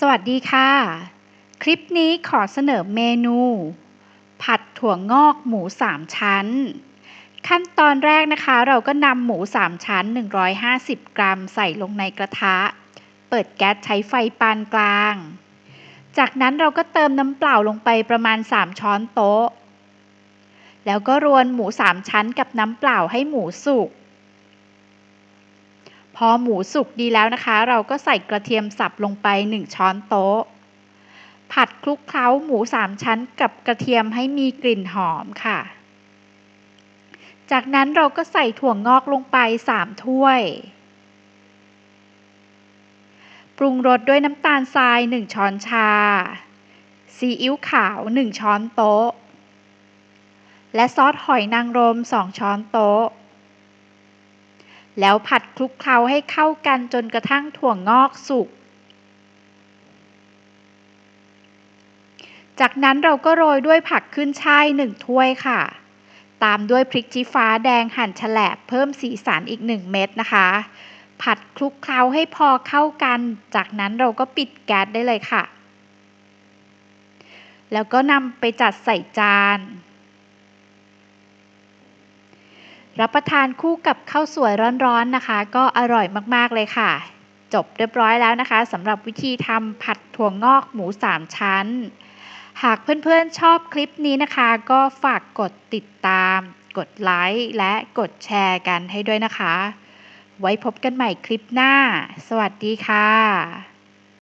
สวัสดีค่ะ คลิปนี้ขอเสนอเมนู ผัดถั่วงอกหมูสามชั้น ขั้นตอนแรกนะคะ เราก็นำหมูสามชั้น 150 กรัมใส่ลงในกระทะ เปิดแก๊สใช้ไฟปานกลาง จากนั้นเราก็เติมน้ำเปล่าลงไปประมาณ 3 ช้อนโต๊ะ แล้วก็รวนหมูสามชั้นกับน้ำเปล่าให้หมูสุก พอหมูสุกดีแล้วนะคะ เราก็ใส่กระเทียมสับลงไป 1 ช้อนโต๊ะ ผัดคลุกเคล้าหมูสามชั้นกับกระเทียมให้มีกลิ่นหอมค่ะ จากนั้นเราก็ใส่ถั่วงอกลงไป 3 ถ้วย ปรุงรสด้วยน้ำตาลทราย 1 ช้อนชา ซีอิ๊วขาว 1 ช้อนโต๊ะ และซอสหอยนางรม 2 ช้อนโต๊ะ แล้วผัดคลุกเคล้าให้เข้ากันจนกระทั่งถั่วงอกสุก จากนั้นเราก็โรยด้วยผักขึ้นช่าย1ถ้วยค่ะ ตามด้วยพริกชี้ฟ้าแดงหั่นแฉลบเพิ่มสีสันอีก1เม็ดนะคะ ผัดคลุกเคล้าให้พอเข้ากัน จากนั้นเราก็ปิดแก๊สได้เลยค่ะ แล้วก็นำไปจัดใส่จาน รับประทานคู่กับข้าวสวยร้อนๆนะคะ ก็อร่อยมากๆเลยค่ะ จบเรียบร้อยแล้วนะคะสำหรับวิธีทำผัดถั่วงอกหมู 3 ชั้น หากเพื่อนๆชอบคลิปนี้นะคะ ก็ฝากกดติดตาม กดไลค์และกดแชร์กันให้ด้วยนะคะ ไว้พบกันใหม่คลิปหน้า สวัสดีค่ะ